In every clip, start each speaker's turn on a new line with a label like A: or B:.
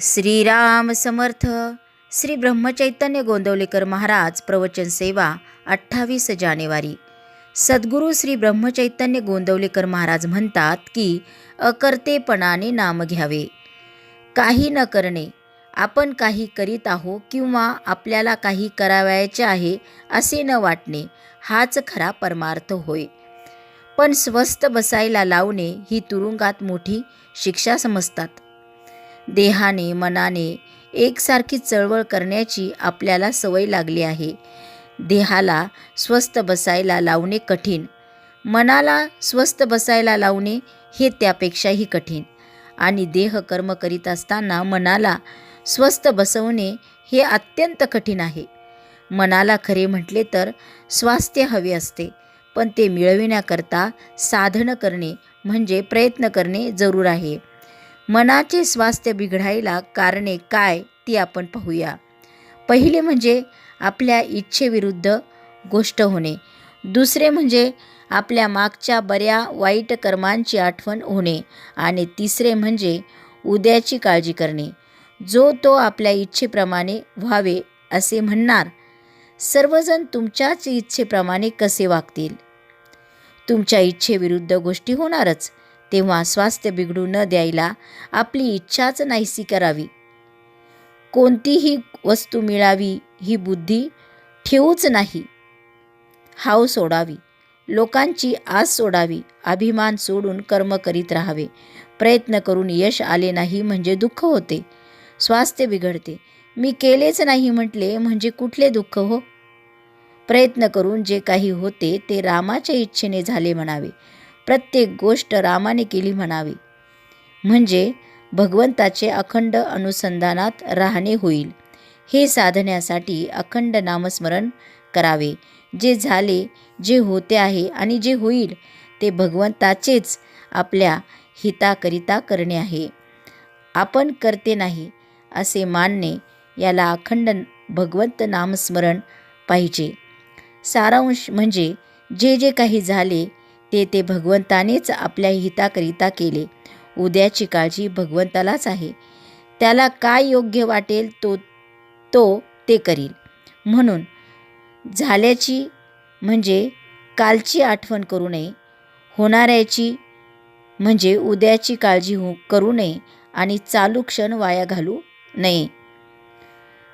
A: श्रीराम समर्थ. श्री ब्रह्मचैतन्य गोंदवलेकर महाराज प्रवचन सेवा अठ्ठावीस जानेवारी. सद्गुरू श्री ब्रह्मचैतन्य गोंदवलेकर महाराज म्हणतात की अकर्तेपणाने नाम घ्यावे. काही न करणे. आपण काही करीत आहो किंवा आपल्याला काही करावयाचे आहे असे न वाटणे हाच खरा परमार्थ होय. पण स्वस्थ बसायला लावणे ही तुरुंगात मोठी शिक्षा समजतात. देहाने मनाने एकसारखी चळवळ करण्याची आपल्याला सवय लागली आहे. देहाला स्वस्थ बसायला लावणे कठीण. मनाला स्वस्थ बसायला लावणे हे त्यापेक्षाही कठीण. आणि देह कर्म करीत असताना मनाला स्वस्थ बसवणे हे अत्यंत कठीण आहे. मनाला खरे म्हटले तर स्वास्थ्य हवे असते पण ते मिळविण्याकरता साधनं करणे म्हणजे प्रयत्न करणे जरूर आहे. मनाचे स्वास्थ्य बिघडायला कारणे काय ती आपण पाहूया. पहिले म्हणजे आपल्या इच्छेविरुद्ध गोष्ट होणे. दुसरे म्हणजे आपल्या मागच्या बऱ्या वाईट कर्मांची आठवण होणे. आणि तिसरे म्हणजे उद्याची काळजी करणे. जो तो आपल्या इच्छेप्रमाणे व्हावे असे म्हणणार सर्वजण तुमच्याच इच्छेप्रमाणे कसे वागतील? तुमच्या इच्छेविरुद्ध गोष्टी होणारच. तेव्हा स्वास्थ्य बिघडू न द्यायला आपली इच्छाच नाहीसी करावी. कोणतीही वस्तू मिळावी ही बुद्धी ठेवूच नाही. हाव सोडावी. लोकांची आस सोडावी. अभिमान सोडून कर्म करीत राहावे. प्रयत्न करून यश आले नाही म्हणजे दुःख होते. स्वास्थ्य बिघडते. मी केलेच नाही म्हटले म्हणजे कुठले दुःख हो? प्रयत्न करून जे काही होते ते रामाच्या इच्छेने झाले म्हणावे. प्रत्येक गोष्ट रामाने केली म्हणावी. म्हणजे भगवंताचे अखंड अनुसंधानात राहणे होईल. हे साधण्यासाठी अखंड नामस्मरण करावे. जे झाले जे होते आहे आणि जे होईल ते भगवंताचेच आपल्या हिताकरिता करणे आहे. आपण करते नाही असे मानणे याला अखंड भगवंत नामस्मरण पाहिजे. सारांश म्हणजे जे जे काही झाले ते ते भगवंतानेच आपल्या हिताकरिता केले. उद्याची काळजी भगवंतालाच आहे. त्याला काय योग्य वाटेल तो तो ते करील. म्हणून झाल्याची म्हणजे कालची आठवण करू नये. होणाऱ्याची म्हणजे उद्याची काळजी हो करू नये आणि चालू क्षण वाया घालू नये.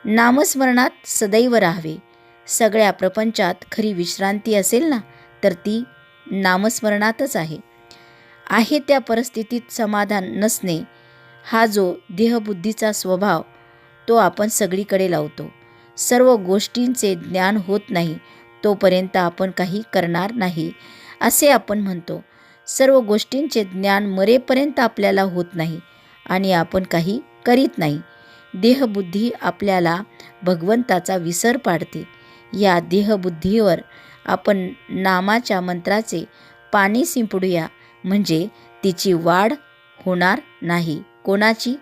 A: नामस्मरणात सदैव राहावे. सगळ्या प्रपंचात खरी विश्रांती असेल ना तर ती नामस्मरणातच आहे. आहे त्या परिस्थितीत समाधान नसणे हा जो देहबुद्धीचा स्वभाव तो आपण सगळीकडे लावतो. सर्व गोष्टींचे ज्ञान होत नाही तोपर्यंत आपण काही करणार नाही असे आपण म्हणतो. सर्व गोष्टींचे ज्ञान मरेपर्यंत आपल्याला होत नाही आणि आपण काही करीत नाही. देहबुद्धी आपल्याला भगवंताचा विसर पाडते. या देहबुद्धीवर आपण नामाच्या मंत्राचे पाणी शिंपडूया म्हणजे तिची वाढ होणार नाही. कोणाची?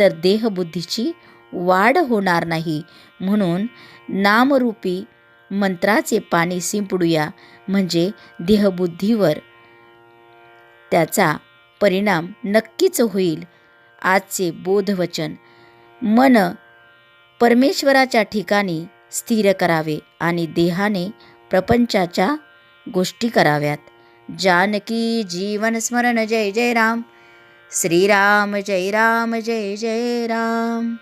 A: तर देहबुद्धीची वाढ होणार नाही. म्हणून नामरूपी मंत्राचे पाणी शिंपडूया म्हणजे देहबुद्धीवर त्याचा परिणाम नक्कीच होईल. आजचे बोधवचन मन परमेश्वराच्या ठिकाणी स्थिर करावे आणि देहाने प्रपंचाच्या गोष्टी कराव्यात. जानकी जीवन स्मरण जय जय राम. श्रीराम जय राम जय जय राम.